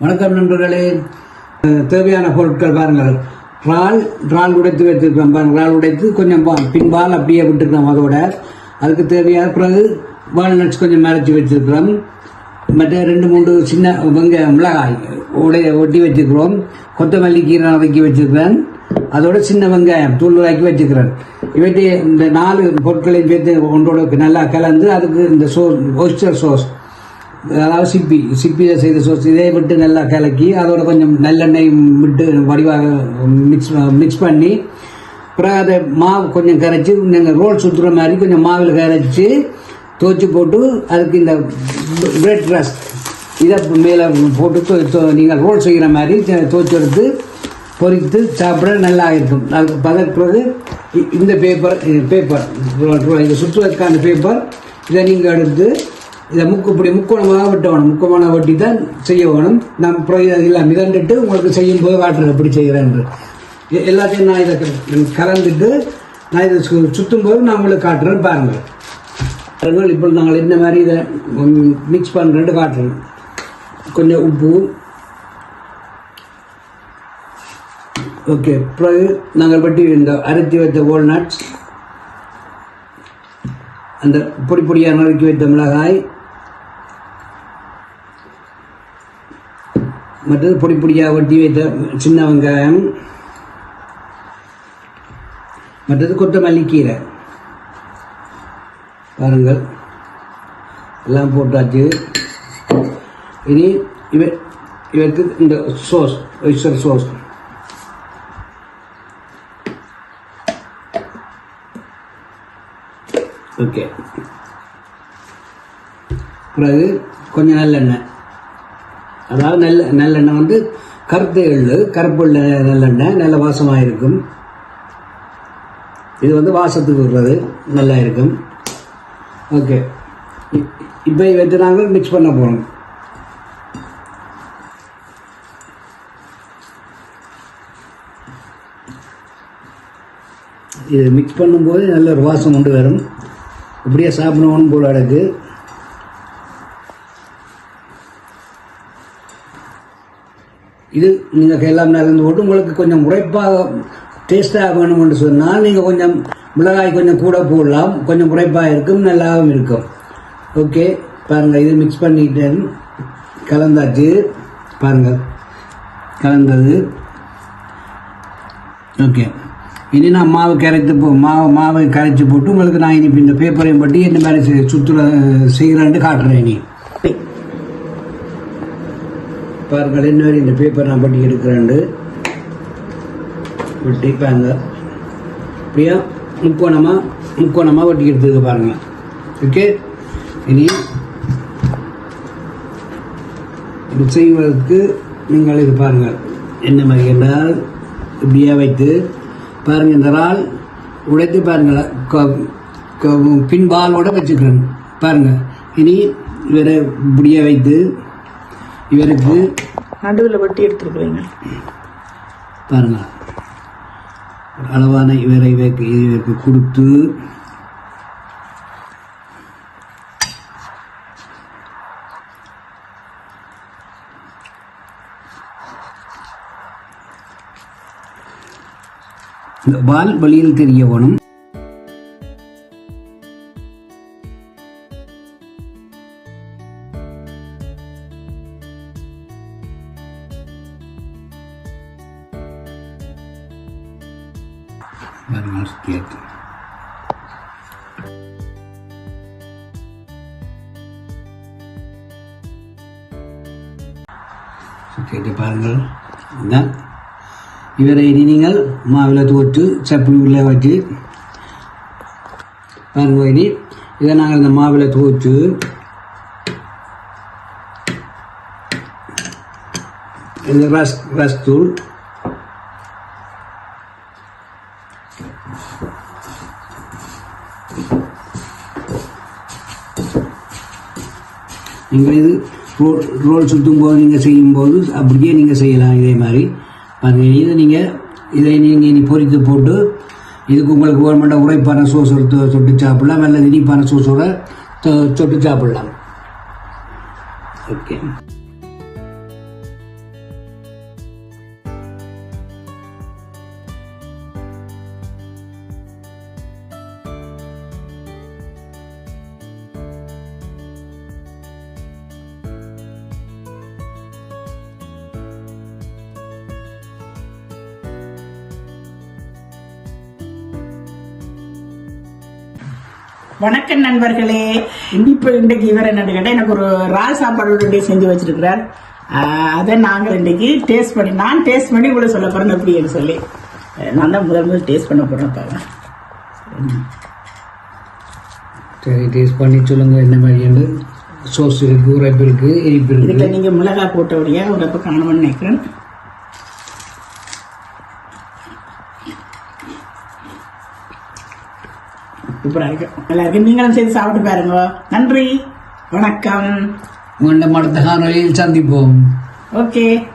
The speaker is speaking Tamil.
வணக்கம் நண்பர்களே. தேவையான பொருட்கள் பாருங்கள். இறால் இறால் உடைத்து வைத்திருக்கிறோம் பாருங்கள். இறால் உடைத்து கொஞ்சம் பா- பின்பால் அப்படியே விட்டுருக்கோம் அதோட. அதுக்கு தேவையான பிறகு வால்நட்ஸ் கொஞ்சம் மறைச்சி வச்சிருக்கிறோம். மற்ற ரெண்டு மூன்று சின்ன வெங்க மிளகாய் உடைய ஒட்டி வச்சுருக்கிறோம். கொத்தமல்லி கீரை நறுக்கி வச்சிருக்கிறேன். அதோட சின்ன வெங்காயம் தூள்வாக்கி வச்சுக்கிறேன் இவற்றை இந்த நாலு பொருட்களையும் சேர்த்து ஒன்றோட நல்லா கலந்து அதுக்கு இந்த சோஸ் ஒய்ஸ்டர் சோஸ் அதாவது சிப்பி சிப்பியை செய்த சோஸ் இதை விட்டு நல்லா கலக்கி அதோட கொஞ்சம் நல்லெண்ணெய் விட்டு வடிவாக மிக்ஸ் மிக்ஸ் பண்ணி அப்புறம் அதை மாவு கொஞ்சம் கரைச்சி நாங்கள் ரோல் சுற்றுற மாதிரி கொஞ்சம் மாவில் கரைச்சி துவச்சி போட்டு அதுக்கு இந்த பிரெட் ரஸ்க் இதை மேலே போட்டு நீங்கள் ரோல் செய்கிற மாதிரி துவச்சி எடுத்து பொரித்து சாப்பிட நல்லா இருக்கும். அதுக்கு பதற்கிறது இந்த பேப்பர் பேப்பர் இது சுற்றுவதற்கான பேப்பர் இதை நீங்கள் எடுத்து இதை முக்கு இப்படி முக்கோணமாக வெட்டணும். முக்கோணமாக வெட்டி தான் செய்ய வேணும். நான் அப்புறம் மிதண்டுட்டு உங்களுக்கு செய்யும் போது காட்டுறேன் எப்படி செய்கிறேன் எல்லாத்தையும் நான் இதை கலந்துட்டு நான் இதை சு- சுற்றும் போது நான் உங்களுக்கு காட்டுறேன் பாருங்கள். பாருங்கள் இப்போ நாங்கள் என்ன மாதிரி இதை மிக்ஸ் பண்ணுறது காட்டுறேன் கொஞ்சம் உப்பு. ஓகே பிறகு நாங்கள் வெட்டி இந்த அரைச்சி வைத்த வால்நட்ஸ் அந்த பொடி பொடியாக நறுக்கி வைத்த மிளகாய். மற்றது பொடி பொடியாக வெட்டி வைத்த சின்ன வெங்காயம். மற்றது கொத்தமல்லி கீரை. பாருங்கள். எல்லாம் போட்டாச்சு. இனி இவ இவருக்கு இந்த சோஸ் ஒய்ஸ்டர் சோஸ் ஓகே பிறகு கொஞ்சம் நல்லெண்ணெய். அதாவது நெல் நல்லெண்ணெய் வந்து கருத்து எள்ளு கருப்பு எள்ளு நல்லெண்ணெய் நல்ல வாசமாக இருக்கும். இது வந்து வாசத்துக்கு விடுறது நல்லா இருக்கும். ஓகே. இப்போ இவற்றை நாங்கள் மிக்ஸ் பண்ண போகிறோம் இது மிக்ஸ் பண்ணும்போது நல்ல ஒரு வாசம் கொண்டு வரும். இப்படியே சாப்பிடணும்னு போல அடக்கு இது நீங்கள் எல்லாம் நடந்து போட்டு உங்களுக்கு கொஞ்சம் உரைப்பாக டேஸ்ட்டாக வேணும்னு சொன்னால் நீங்கள் கொஞ்சம் மிளகாய் கொஞ்சம் கூட போடலாம். கொஞ்சம் உரைப்பாக இருக்கும் நல்லாவும் இருக்கும். ஓகே பாருங்கள் இது மிக்ஸ் பண்ணிக்கிட்டேன் கலந்தாச்சு. பாருங்கள் கலந்தது. ஓகே இனி நான் மாவு கரைத்து போ மாவு மாவை கரைச்சி போட்டு உங்களுக்கு நான் இனி இந்த பேப்பரையும் பட்டி என்ன மாதிரி செய்- சுற்றுல செய்கிறேன்னு காட்டுறேன் இனி. பாருங்கள் என்ன இந்த பேப்பர் நான் பண்ணி எடுக்கிறேன் வெட்டி பாருங்க இப்படியா முக்கோணமாக முக்கோணமாக வெட்டி எடுத்துக்க பாருங்க ஓகே? இனி இது செய்வதற்கு நீங்கள் இது பாருங்கள். என்ன மாதிரி என்றால் இப்படியே வைத்து பாருங்கள் இந்த இறால் உடைத்து பாருங்கள். க- க- வச்சுக்கிறேன். பாருங்கள். இனி வேறு இப்படியே வைத்து இவருக்கு நடுவில் வெட்டி எடுத்துருக்குறீங்க பாருங்க. அளவான இவரை இவருக்கு இவருக்கு கொடுத்து இந்த வால் வழியில் தெரிய வேணும். பாருங்க கேட்டு. கேட்டு பாருங்கள். இதுதான் இவரை இனி நீங்கள் மாவில் தோற்று சப்பி உள்ளே வச்சு பாருங்க இனி. இதை நாங்கள் இந்த மாவில் தோற்று இந்த ரஸ் ரஸ் தூள் நீங்கள் இது ரோல் ரோல் சுற்றும் போது நீங்கள் செய்யும்போது அப்படியே நீங்கள் செய்யலாம் இதே மாதிரி. அது இதை நீங்கள் இதை நீங்கள் இனி பொரித்து போட்டு இதுக்கு உங்களுக்கு கவர்மெண்ட்டை உரைப்பான சோஸ் எடுத்து தொட்டு சாப்பிடலாம் அல்லது இனிப்பான சோசோட தொ- தொட்டு சாப்பிடலாம். ஓகே வணக்கம் நண்பர்களே. இப்போ இன்றைக்கு இவர் என்ன கேட்டால் எனக்கு ஒரு ரால் சாப்பாடு செஞ்சு வச்சிருக்கிறார். அதை நாங்கள் இன்றைக்கு டேஸ்ட் பண்ணி நான் டேஸ்ட் பண்ணி இவ்வளோ சொல்ல போகிறேன் எப்படின்னு சொல்லி. நான் தான் முதல் முதல் டேஸ்ட் பண்ண போகிறேன் பாருங்க. சரி டேஸ்ட் பண்ணி சொல்லுங்க என்ன மாதிரி சோஸ் இருக்கு உரைப்பு இருக்கு இனிப்பு இருக்கு. இதுக்கு நீங்கள் மிளகாய் போட்டபடியா ஒரு அப்போ காணும்னு நினைக்கிறேன். சூப்பராக இருக்கு. நல்லா இருக்கு நீங்களும் சேர்த்து சாப்பிட்டு பாருங்க. நன்றி. வணக்கம். மீண்டும் அடுத்த காணொலியில் சந்திப்போம். ஓகே.